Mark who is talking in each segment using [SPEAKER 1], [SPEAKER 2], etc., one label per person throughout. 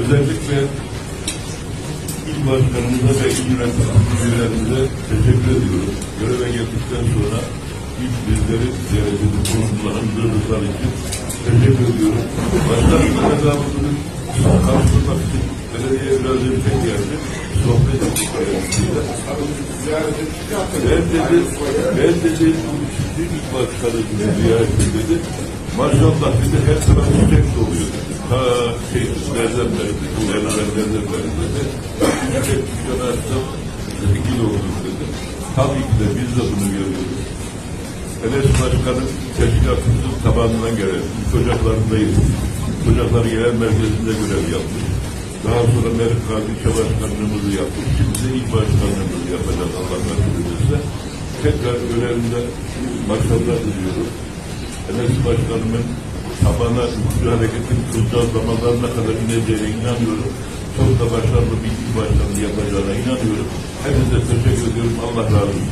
[SPEAKER 1] özellikle il başkanımıza ve il yöneticilerimize teşekkür ediyorum. Göreve geldikten sonra ilk bizleri ziyaret edip bulundular, durduklar için teşekkür ediyorum. Başkanım hesabımızın karşılamak için belediye biraz önce geldi. Sohbet ettik kendisiyle. Ben dedi, ben dedi, ilk başkanımızı ziyaret dedi. Maşallah dedi her taraf çiçek doluyor. Ta şey, evlerden beri dedi. Çiçek dükkanı açtım, zengin olduk dedi. Tabii ki de biz de bunu görüyoruz. Enes Başkan'ın teşkilatımızın tabanından gelen ocaklarındayız. Ocaklar Genel Merkezi'nde görev yapmış. Daha sonra Gazi İlçe Başkanlığımızı yaptık. Şimdi de ilk başkanlığımızı yapacağız Allah nasip. Tekrar görevinde başarılar diliyorum. Enes Başkanımın tabana üçlü hareketin kılcal zamanlarına kadar ineceğine inanıyorum. Çok da başarılı bir il başkanı yapacağına inanıyorum. Hepinize teşekkür ediyorum. Allah razı olsun.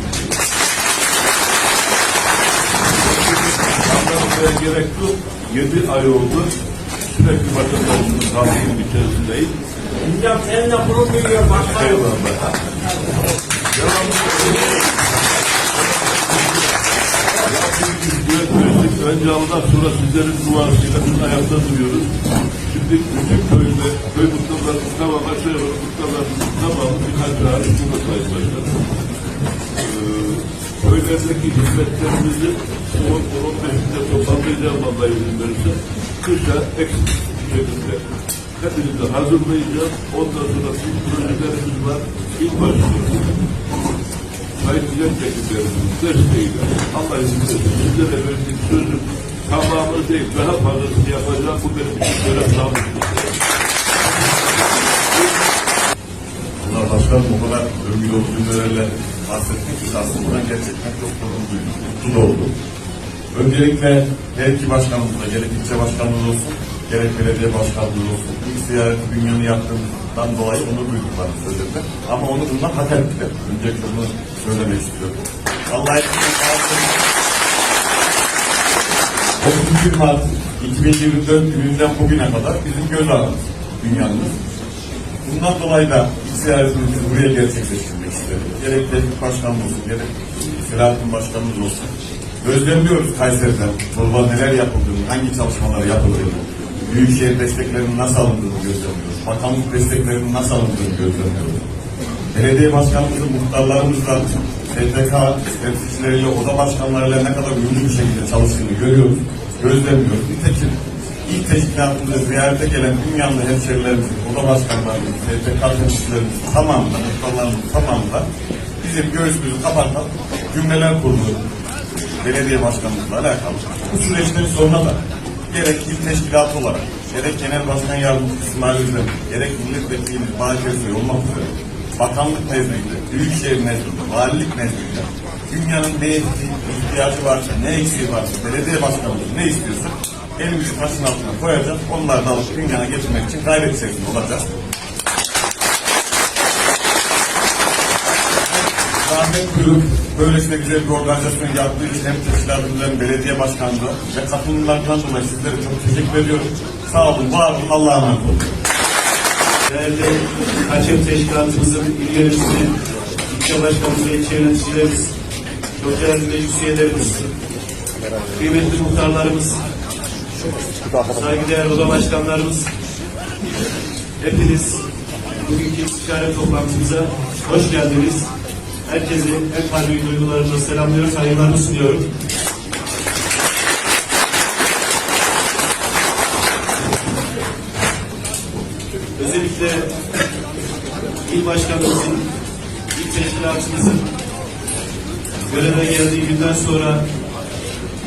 [SPEAKER 1] Anlatmaya gerek yok. Yedi ay oldu. Sürekli vatandaşımızın halkının içerisindeyiz.
[SPEAKER 2] Hocam seninle gurur duyuyor başkanım.
[SPEAKER 1] Eyvallah. Devletimiz önce Allah sonra sizlerin duasıyla biz ayakta duruyoruz. Şimdi bütün köyde, köy muhtarlarının tamamı, aşağı yukarı muhtarlarının tamamı birkaç hariç burada sayın başkanım. Ee, köylerdeki hizmetlerimizi 10-15'inde toparlayacağım Allah izin verirse. Kışa eksik şekilde hepinizi hazırlayacağız. Ondan sonra bir projelerimiz var. İlk başlıyoruz. Sayın Milletvekillerimizin desteğiyle Allah izin verirse sizlere verdiğim sözüm tamamı değil, daha fazlasını yapacağım. Bu benim için görev.
[SPEAKER 3] Allah başkanım o kadar övgü dolu cümlelerle bahsettik ki aslında gerçekten çok mutlu oldum. Öncelikle her iki başkanımızla, gerek ilçe başkanımız olsun, gerek belediye başkanımız olsun, ilk ziyareti dünyanın yaptığından dolayı onur duyduklarını söylediler. Ama onu bundan hak ettiler. Öncelikle bunu söylemek istiyorum. Allah hepsine kalsın. 31 Mart 2024 gününden bugüne kadar bizim göz ağrımız, dünyanın. Bundan dolayı da ilk ziyaretimizi buraya gerçekleştirmek istedim. Gerek Tevfik Başkanımız olsun, gerek Selahattin Başkanımız olsun. Gözlemliyoruz Kayseri'den, burada neler yapıldığını, hangi çalışmalar yapıldığını, Büyükşehir desteklerinin nasıl alındığını gözlemliyoruz. Bakanlık desteklerinin nasıl alındığını gözlemliyoruz. Belediye başkanımızın, muhtarlarımızla, STK temsilcileriyle, oda başkanlarıyla ne kadar uyumlu bir şekilde çalıştığını görüyoruz, gözlemliyoruz. Nitekim ilk teşkilatımıza ziyarete gelen dünyanın hemşerilerimizin, oda başkanlarımız, STK temsilcilerimizin tamamında, muhtarlarımızın tamamında bizim göğsümüzü kapatan cümleler kurdu. Belediye başkanımızla alakalı. Bu süreçlerin sonuna da gerek il teşkilatı olarak, gerek genel başkan yardımcısı İsmail gerek milletvekilimiz Bahçe Özsoy olmak üzere bakanlık nezdinde, büyükşehir nezdinde, valilik nezdinde dünyanın ne ihtiyacı varsa, ne eksiği varsa, belediye başkanımız ne istiyorsa elimizi taşın altına koyacağız. Onları da alıp dünyaya getirmek için gayret içerisinde olacağız. Zahmet Kulüp böylesine güzel bir organizasyon yaptığı için hem teşkilatımızdan hem belediye başkanlığı ve katılımlarından dolayı sizlere çok teşekkür ediyorum. Sağ olun, var olun, Allah'a emanet olun.
[SPEAKER 4] Değerli Kaçak Teşkilatımızın il yöneticisi, ilçe başkanımız ve ilçe yöneticilerimiz, çok değerli meclis üyelerimiz, kıymetli muhtarlarımız, saygıdeğer oda başkanlarımız, hepiniz bugünkü istişare toplantımıza hoş geldiniz. Herkesi en kalbi duygularımla selamlıyor, saygılarımı sunuyorum. Özellikle il başkanımızın, il teşkilatımızın göreve geldiği günden sonra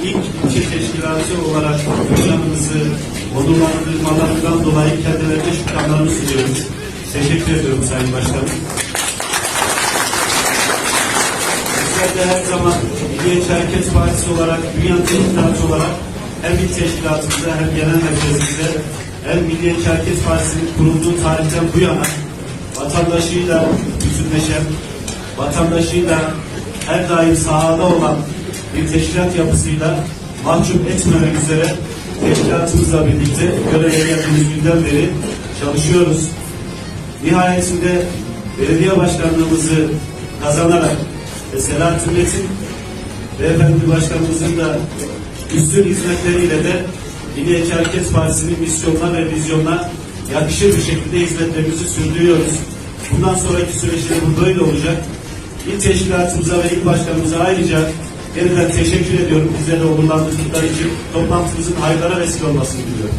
[SPEAKER 4] ilk ilçe teşkilatı olarak planımızı onurlandırmalarından dolayı kendilerine şükranlarımı sunuyoruz. Teşekkür ediyorum Sayın Başkanım. Bizler de her zaman Milliyetçi Hareket Partisi olarak, Dünya Teşkilatı olarak hem il teşkilatımızda hem genel merkezimizde hem Milliyetçi Hareket Partisi'nin kurulduğu tarihten bu yana vatandaşıyla bütünleşen, vatandaşıyla her daim sahada olan bir teşkilat yapısıyla mahcup etmemek üzere teşkilatımızla birlikte göreve geldiğimiz günden beri çalışıyoruz. Nihayetinde belediye başkanlığımızı kazanarak ve Selahattin Beyefendi Başkanımızın da üstün hizmetleriyle de Milliyetçi Hareket Partisi'nin misyonuna ve vizyonuna yakışır bir şekilde hizmetlerimizi sürdürüyoruz. Bundan sonraki süreçte bu böyle olacak. İl teşkilatımıza ve il başkanımıza ayrıca yeniden teşekkür ediyorum. Bizleri onurlandırdıkları için toplantımızın hayırlara vesile olmasını diliyorum.